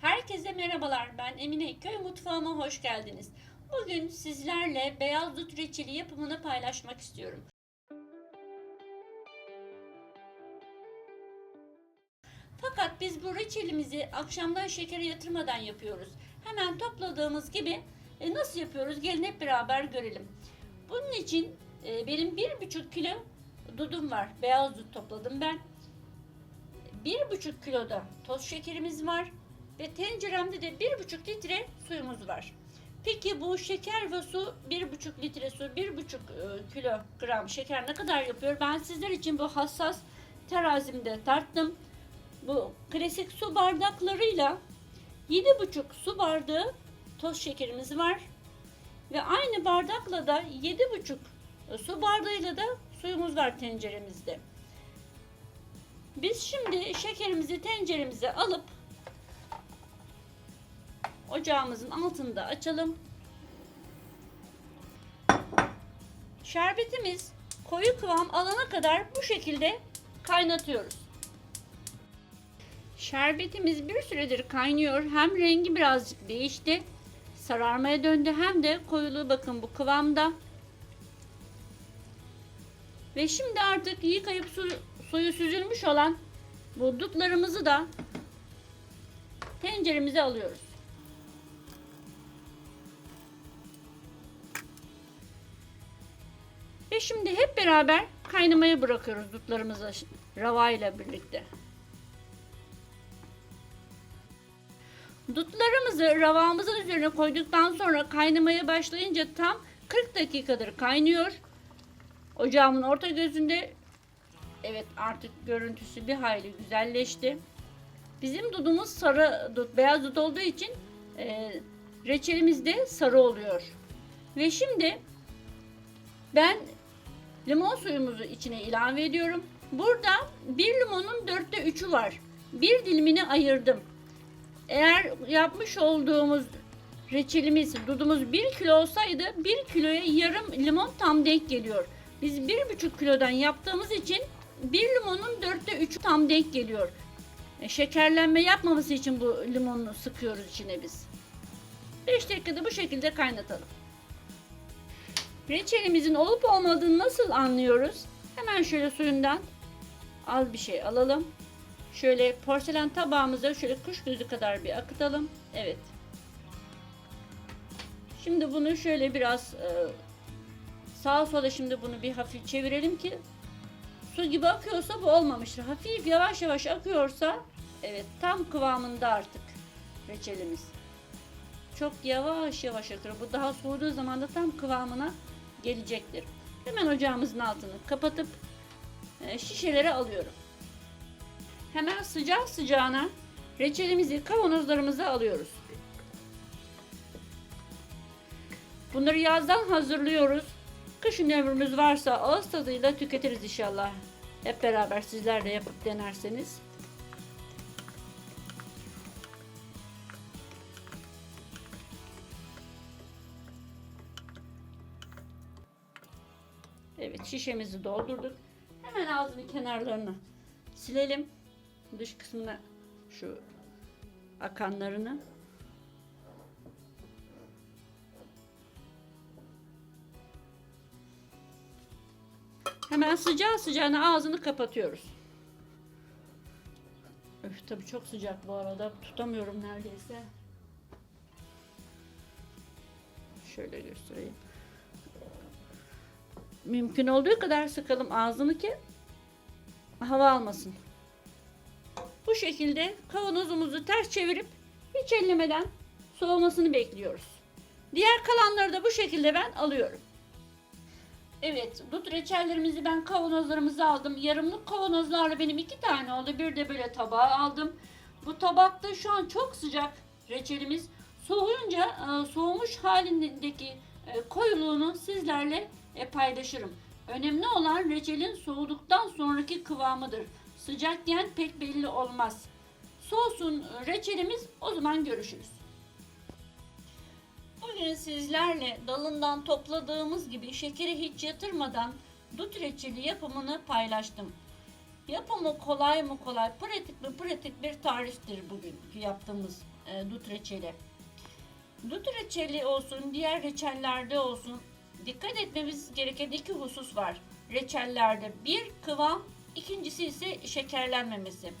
Herkese merhabalar. Ben Emine. Köy mutfağıma hoş geldiniz. Bugün sizlerle beyaz dut reçeli yapımını paylaşmak istiyorum. Fakat biz bu reçelimizi akşamdan şekere yatırmadan yapıyoruz. Hemen topladığımız gibi e, nasıl yapıyoruz? Gelin hep beraber görelim. Bunun için e, benim bir buçuk kilo dudum var. Beyaz dut topladım ben. Bir buçuk kiloda toz şekerimiz var ve tenceremde de bir buçuk litre suyumuz var. Peki bu şeker ve su bir buçuk litre su bir buçuk e, kilogram şeker ne kadar yapıyor? Ben sizler için bu hassas terazimde tarttım. Bu klasik su bardaklarıyla yedi buçuk su bardağı toz şekerimiz var. Ve aynı bardakla da yedi buçuk su bardağıyla da suyumuz var tenceremizde. Biz şimdi şekerimizi tenceremize alıp ocağımızın altında açalım. Şerbetimiz koyu kıvam alana kadar bu şekilde kaynatıyoruz. Şerbetimiz bir süredir kaynıyor. Hem rengi birazcık değişti. Sararmaya döndü hem de koyuluğu bakın bu kıvamda. Ve şimdi artık yıkayıp su, suyu süzülmüş olan bu dutlarımızı da tenceremize alıyoruz. Şimdi hep beraber kaynamaya bırakıyoruz dutlarımızı rava ile birlikte. Dutlarımızı ravamızın üzerine koyduktan sonra kaynamaya başlayınca tam 40 dakikadır kaynıyor. Ocağımın orta gözünde evet artık görüntüsü bir hayli güzelleşti. Bizim dudumuz sarı dut, beyaz dut olduğu için e, reçelimiz de sarı oluyor. Ve şimdi ben limon suyumuzu içine ilave ediyorum. Burada bir limonun dörtte üçü var. Bir dilimini ayırdım. Eğer yapmış olduğumuz reçelimiz, dudumuz 1 kilo olsaydı 1 kiloya yarım limon tam denk geliyor. Biz 1,5 kilodan yaptığımız için 1 limonun 4'te 3'ü tam denk geliyor. E, şekerlenme yapmaması için bu limonunu sıkıyoruz içine biz. 5 dakikada bu şekilde kaynatalım. Reçelimizin olup olmadığını nasıl anlıyoruz? Hemen şöyle suyundan az bir şey alalım. Şöyle porselen tabağımıza şöyle kuş gözü kadar bir akıtalım. Evet. Şimdi bunu şöyle biraz e, sağa sola şimdi bunu bir hafif çevirelim ki su gibi akıyorsa bu olmamıştır. Hafif yavaş yavaş akıyorsa evet tam kıvamında artık reçelimiz. Çok yavaş yavaş akıyor. Bu daha soğuduğu zaman da tam kıvamına gelecektir. Hemen ocağımızın altını kapatıp e, şişelere alıyorum. Hemen sıcak sıcağına reçelimizi kavanozlarımıza alıyoruz. Bunları yazdan hazırlıyoruz. Kışın ömrümüz varsa ağız tadıyla tüketiriz inşallah. Hep beraber sizler de yapıp denerseniz. Evet şişemizi doldurduk. Hemen ağzını kenarlarını silelim. Dış kısmına şu akanlarını. Hemen sıcağı sıcağına ağzını kapatıyoruz. Öf tabii çok sıcak bu arada. Tutamıyorum neredeyse. Şöyle göstereyim. Mümkün olduğu kadar sıkalım ağzını ki hava almasın. Bu şekilde kavanozumuzu ters çevirip hiç ellemeden soğumasını bekliyoruz. Diğer kalanları da bu şekilde ben alıyorum. Evet, dut reçellerimizi ben kavanozlarımıza aldım. Yarımlık kavanozlarla benim iki tane oldu. Bir de böyle tabağa aldım. Bu tabakta şu an çok sıcak reçelimiz. Soğuyunca e, soğumuş halindeki e, koyuluğunu sizlerle e, paylaşırım. Önemli olan reçelin soğuduktan sonraki kıvamıdır. Sıcakken pek belli olmaz. Soğusun reçelimiz o zaman görüşürüz. Bugün sizlerle dalından topladığımız gibi şekeri hiç yatırmadan dut reçeli yapımını paylaştım. Yapımı kolay mı kolay, pratik mi pratik bir tariftir bugünkü yaptığımız e, dut reçeli. Dut reçeli olsun, diğer reçellerde olsun dikkat etmemiz gereken iki husus var. Reçellerde bir kıvam, ikincisi ise şekerlenmemesi.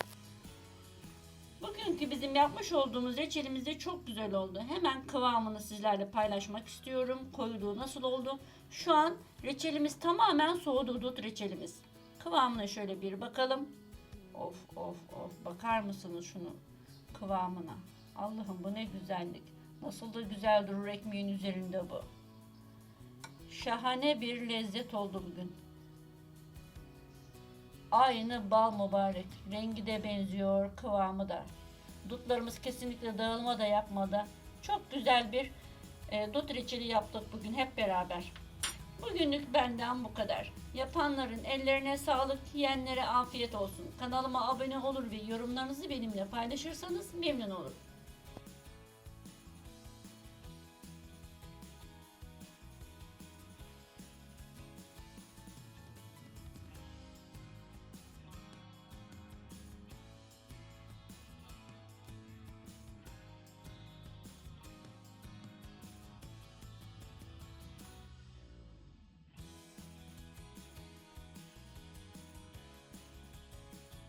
Bugünkü bizim yapmış olduğumuz reçelimiz de çok güzel oldu. Hemen kıvamını sizlerle paylaşmak istiyorum. Koyuluğu nasıl oldu? Şu an reçelimiz tamamen soğudu dut reçelimiz. Kıvamına şöyle bir bakalım. Of of of bakar mısınız şunu kıvamına? Allah'ım bu ne güzellik. Nasıl da güzel durur ekmeğin üzerinde bu. Şahane bir lezzet oldu bugün. Aynı bal mübarek. Rengi de benziyor, kıvamı da. Dutlarımız kesinlikle dağılma da yapmadı. Çok güzel bir e, dut reçeli yaptık bugün hep beraber. Bugünlük benden bu kadar. Yapanların ellerine sağlık, yiyenlere afiyet olsun. Kanalıma abone olur ve yorumlarınızı benimle paylaşırsanız memnun olurum.